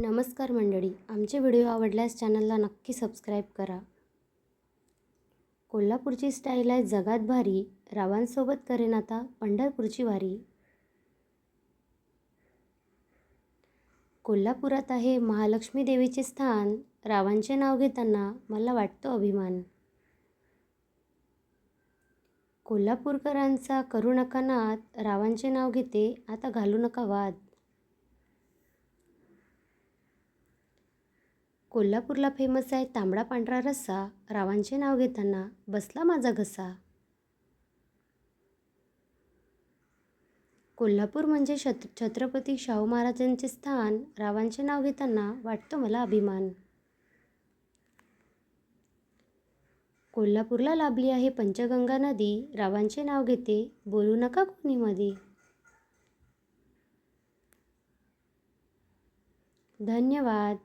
नमस्कार मंडळी आमचे व्हिडिओ आवडल्यास चॅनलला नक्की सबस्क्राईब करा. कोल्हापूरची स्टाईल आहे जगात भारी रावांसोबत करेन आता पंढरपूरची वारी. कोल्हापुरात आहे महालक्ष्मी देवीचे स्थान रावांचे नाव घेताना मला वाटतो अभिमान. कोल्हापूरकरांचा करू नका नाद रावांचे नाव घेते आता घालू नका वाद. कोल्हापूरला फेमस आहे तांबडा पांढरा रस्सा. रावांचे नाव घेताना बसला माझा घसा. कोल्हापूर म्हणजे शत छत्रपती शाहू महाराजांचे स्थान. रावांचे नाव घेताना वाटतो मला अभिमान. कोल्हापूरला लाभली आहे पंचगंगा नदी. रावांचे नाव घेते बोलू नका कोणी मधी. धन्यवाद.